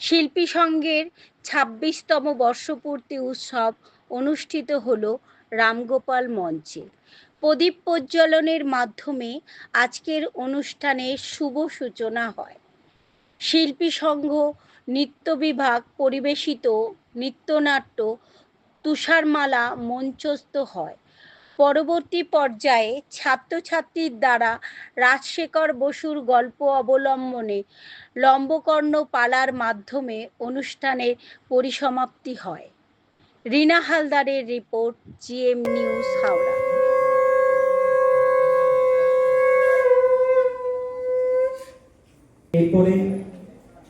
শিল্পী সংঘের ছাব্বিশতম বর্ষপূর্তি উৎসব অনুষ্ঠিত হল রামগোপাল মঞ্চে। প্রদীপ প্রজ্বলনের মাধ্যমে আজকের অনুষ্ঠানের শুভ সূচনা হয়। শিল্পী সংঘ, নৃত্য বিভাগ, পরিবেশিত নৃত্যনাট্য তুষারমালা মঞ্চস্থ হয়। পরবর্তী পর্যায়ে ছাত্রছাত্রীর দ্বারা রাজশেখর বসুর গল্প অবলম্বনে লম্বকর্ণ পালার মাধ্যমে অনুষ্ঠানের পরিসমাপ্তি হয়। রিনা হালদারের রিপোর্ট, জিএম নিউজ, হাওড়া। এরপরে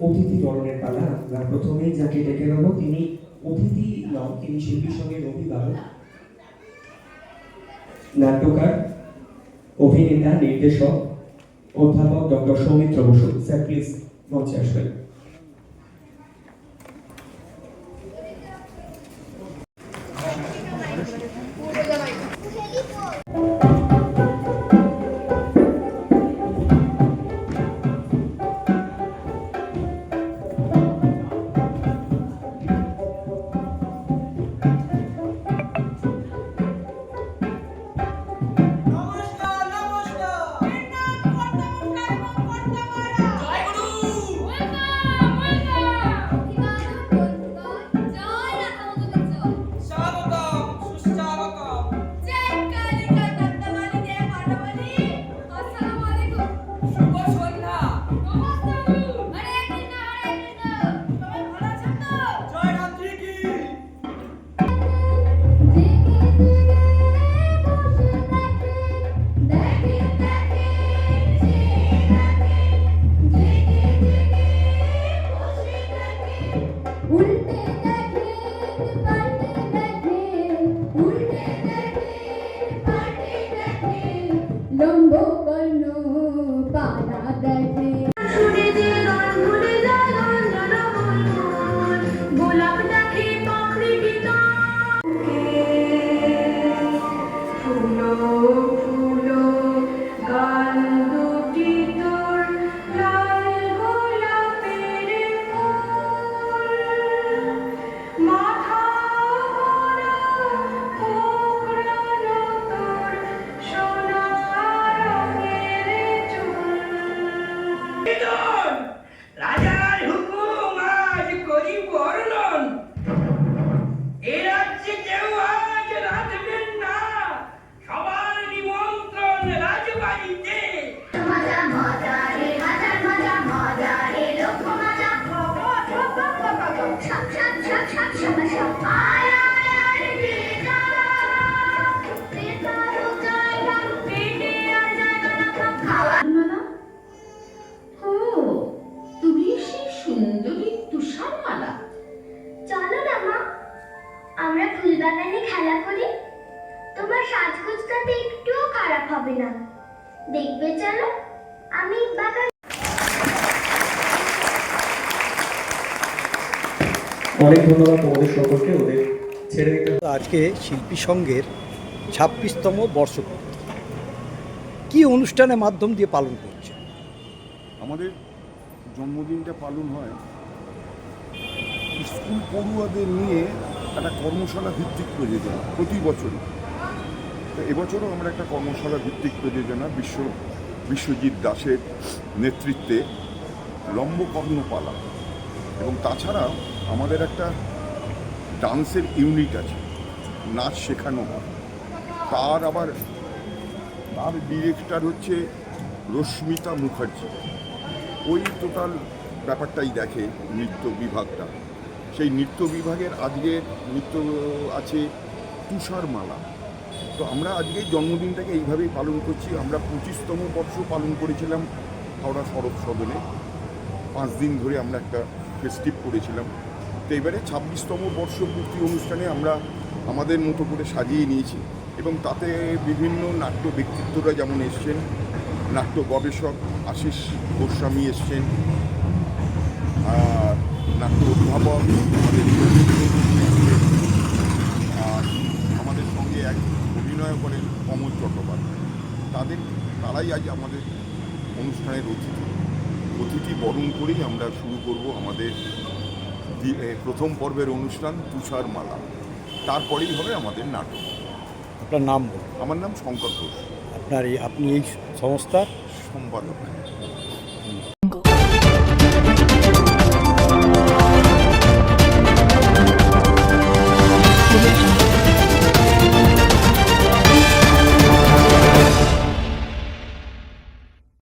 অতিথি বরণের পালা। আমরা প্রথমেই যাকে ডেকে নেব, তিনি অতিথি নন, তিনি শিল্পীর সঙ্গে অভিভাবক নাট্যকার অভিনেতা নির্দেশক অধ্যাপক doctor Soumitra Basu. Sir please মঞ্চে আসবেন রাজার হুকুম আজ করি বর্ণন। এ রাজ্যে কেউ আজ রাখবেন না। সবার নিমন্ত্রণ রাজবাড়িতে। খেলা করি তোমার সাজগোজটাতে একটুও খারাপ হবে না। দেখবে চলো আমি বাগান অনেক ধন্যবাদ তোমাদের সকলকে ওদের ছেড়ে দিতে আজকে শিল্পী সংঘের ছাব্বিশতম বর্ষপূর্তি। কি অনুষ্ঠানের মাধ্যম দিয়ে পালন করছে? আমাদের জন্মদিনটা পালন হয় স্কুল পড়ুয়াদের নিয়ে একটা কর্মশালা ভিত্তিক প্রযোজনা প্রতি বছরই। তো এবছরও আমরা একটা কর্মশালা ভিত্তিক প্রযোজনা বিশ্ব, বিশ্বজিৎ দাসের নেতৃত্বে লম্বকর্ণপালা। এবং তাছাড়া আমাদের একটা ডান্সের ইউনিট আছে, নাচ শেখানো হয়। তার আবার, তার ডিরেক্টর হচ্ছে রশ্মিতা মুখার্জি। ওই টোটাল ব্যাপারটাই দেখে নৃত্য বিভাগটা। সেই নৃত্য বিভাগের আজকে নৃত্য আছে তুষারমালা। তো আমরা আজকে জন্মদিনটাকে এইভাবেই পালন করছি। আমরা পঁচিশতম বর্ষ পালন করেছিলাম হাওড়া শরৎ সদনে। পাঁচ দিন ধরে আমরা একটা ফেস্টিভ করেছিলাম। তো এবারে ছাব্বিশতম বর্ষপূর্তি অনুষ্ঠানে আমরা আমাদের মতো করে সাজিয়ে নিয়েছি এবং তাতে বিভিন্ন নাট্য ব্যক্তিত্বরা যেমন এসছেন, নাট্য গবেষক আশিস গোস্বামী এসছেন, আর নাট্য অধ্যাপক আমাদের আর আমাদের সঙ্গে এক অভিনয় করেন চট্টোপাধ্যায়। তাদের তারাই আজ আমাদের অনুষ্ঠানের অতিথি। অতিথি বরণ করেই আমরা শুরু করব আমাদের প্রথম পর্বের অনুষ্ঠান তুষার মালা। তারপরেই হবে আমাদের নাটক। আপনার নাম আমার নাম শঙ্কর ঘোষ। আপনার এই আপনি এই সংস্থার? সম্পাদক।